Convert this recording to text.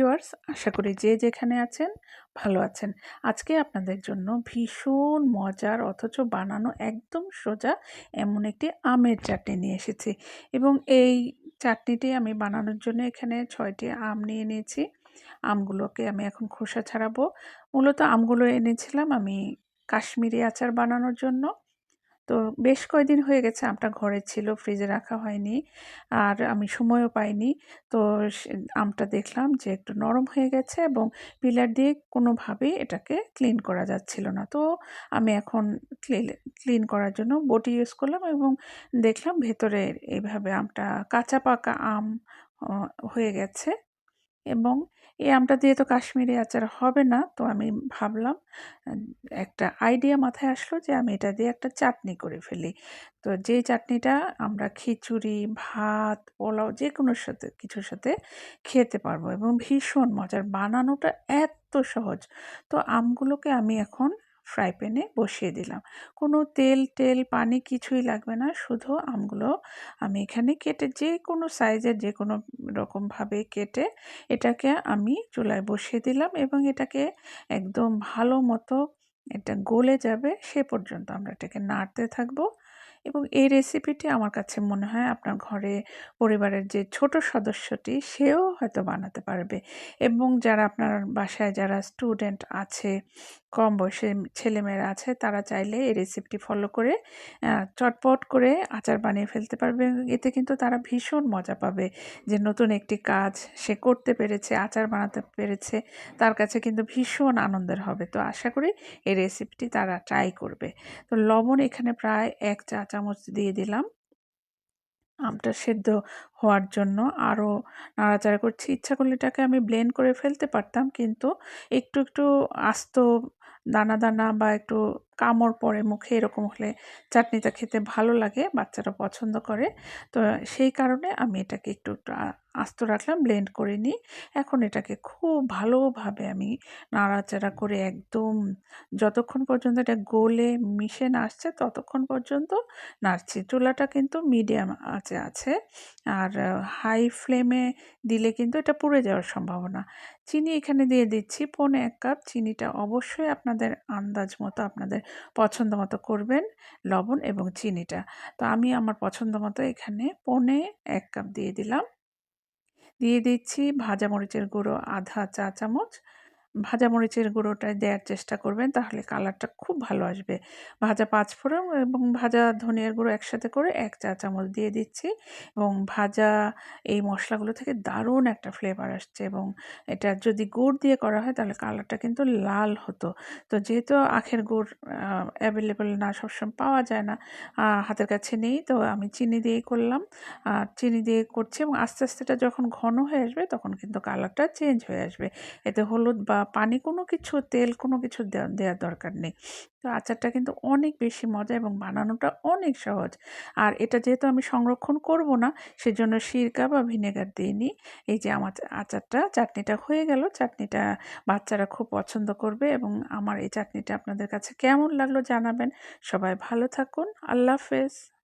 Viewers, আশা করি যে যেখানে আছেন ভালো আছেন। আজকে আপনাদের জন্য ভীষণ মজার অথচ বানানো একদম সোজা এমন একটি আমের চাটনি নিয়ে এসেছি এবং এই চাটনিটি আমি বানানোর জন্য এখানে ছয়টি আম নিয়ে নিয়েছি। আমগুলোকে আমি এখন খোসা ছাড়াবো। মূলত আমগুলো এনেছিলাম আমি কাশ্মীরি আচার বানানোর জন্য। তো বেশ কয়েকদিন হয়ে গেছে আমটা ঘরে ছিল ফ্রিজে রাখা হয়নি আর আমি সময়ও পাইনি। তো আমটা দেখলাম যে একটু নরম হয়ে গেছে এবং পিলার দিয়ে কোনোভাবেই এটাকে ক্লিন করা যাচ্ছিল না। তো আমি এখন ক্লিন করার জন্য বটি ইউজ করলাম এবং দেখলাম ভেতরে এইভাবে আমটা কাঁচা পাকা আম হয়ে গেছে। এবং এই আমটা দিয়ে তো কাশ্মীরি আচার হবে না। তো আমি ভাবলাম একটা আইডিয়া মাথায় আসলো যে আমি এটা দিয়ে একটা চাটনি করে ফেলি। তো যে চাটনিটা আমরা খিচুড়ি, ভাত, পোলাও যে কোনো সাথে, কিছুর সাথে খেতে পারব এবং ভীষণ মজার। বানানোটা এত সহজ। তো আমগুলোকে আমি এখন ফ্রাই প্যানে বসিয়ে দিলাম। কোনো তেল, টেল, পানি কিছুই লাগবে না, শুধু আমগুলো আমি এখানে কেটে যে কোনো সাইজের যে কোনো রকমভাবে কেটে এটাকে আমি চুলায় বসিয়ে দিলাম এবং এটাকে একদম ভালো মতো এটা গলে যাবে সে পর্যন্ত। আমরা এটাকে নাড়তে থাকব। এবং এই রেসিপিটি আমার কাছে মনে হয় আপনার ঘরে পরিবারের যে ছোট সদস্যটি, সেও হয়তো বানাতে পারবে। এবং যারা আপনার বাসায় যারা স্টুডেন্ট আছে, কম বয়সে ছেলেমেয়েরা আছে, তারা চাইলে এই রেসিপিটি ফলো করে চটপট করে আচার বানিয়ে ফেলতে পারবে। এতে কিন্তু তারা ভীষণ মজা পাবে যে নতুন একটি কাজ সে করতে পেরেছে, আচার বানাতে পেরেছে, তার কাছে কিন্তু ভীষণ আনন্দের হবে। তো আশা করি এই রেসিপিটি তারা ট্রাই করবে। তো লবণ এখানে প্রায় এক চা চামচ দিয়ে দিলাম। আমটা সেদ্ধ হওয়ার জন্য আরও নাড়াচাড়া করছি। ইচ্ছা করলে এটাকে আমি ব্লেন্ড করে ফেলতে পারতাম কিন্তু একটু একটু আস্ত দানা দানা বা একটু কামড় পড়ে, মুখে এরকম হলে চাটনিটা খেতে ভালো লাগে, বাচ্চারা পছন্দ করে। তো সেই কারণে আমি এটাকে একটু আস্ত রাখলাম, ব্লেন্ড করে নিই। এখন এটাকে খুব ভালোভাবে আমি নাড়াচাড়া করে একদম যতক্ষণ পর্যন্ত এটা গোলে মিশে না আসছে, ততক্ষণ পর্যন্ত নাড়ছি। চুলাটা কিন্তু মিডিয়াম আছে আছে আর হাই ফ্লেমে দিলে কিন্তু এটা পুড়ে যাওয়ার সম্ভাবনা। চিনি এখানে দিয়ে দিচ্ছি, পৌনে এক কাপ। চিনিটা অবশ্যই আপনাদের আন্দাজ মতো আপনাদের পছন্দ মতো করবেন লবণ এবং চিনিটা। তো আমি আমার পছন্দ মতো এখানে পনে এক কাপ দিয়ে দিলাম। দিয়ে দিচ্ছি ভাজা মরিচের গুঁড়ো আধা চা চামচ ভাজা মরিচের গুঁড়োটা দেওয়ার চেষ্টা করবেন, তাহলে কালারটা খুব ভালো আসবে। ভাজা পাঁচফোড়ন এবং ভাজা ধনিয়ার গুঁড়ো একসাথে করে এক চা চামচ দিয়ে দিচ্ছি এবং ভাজা এই মশলাগুলো থেকে দারুণ একটা ফ্লেভার আসছে এবং এটা যদি গুড় দিয়ে করা হয় তাহলে কালারটা কিন্তু লাল হতো। তো যেহেতু আখের গুড় অ্যাভেলেবেল না, সবসময় পাওয়া যায় না হাতের কাছে নেই, তো আমি চিনি দিয়েই করলাম। আর চিনি দিয়ে করছি এবং আস্তে আস্তে এটা যখন ঘন হয়ে আসবে তখন কিন্তু কালারটা চেঞ্জ হয়ে আসবে। এতে হলুদ বা পানি কোনো কিছু, তেল কোনো কিছু দেওয়ার দরকার নেই। তো আচারটা কিন্তু অনেক বেশি মজা এবং বানানোটা অনেক সহজ। আর এটা যেহেতু আমি সংরক্ষণ করব না, সেজন্য সিরকা বা ভিনেগার দিইনি এই যে আমার আচারটা, চাটনিটা হয়ে গেল। চাটনিটা বাচ্চারা খুব পছন্দ করবে এবং আমার এই চাটনিটা আপনাদের কাছে কেমন লাগল জানাবেন। সবাই ভালো থাকুন। আল্লাহ হাফেজ।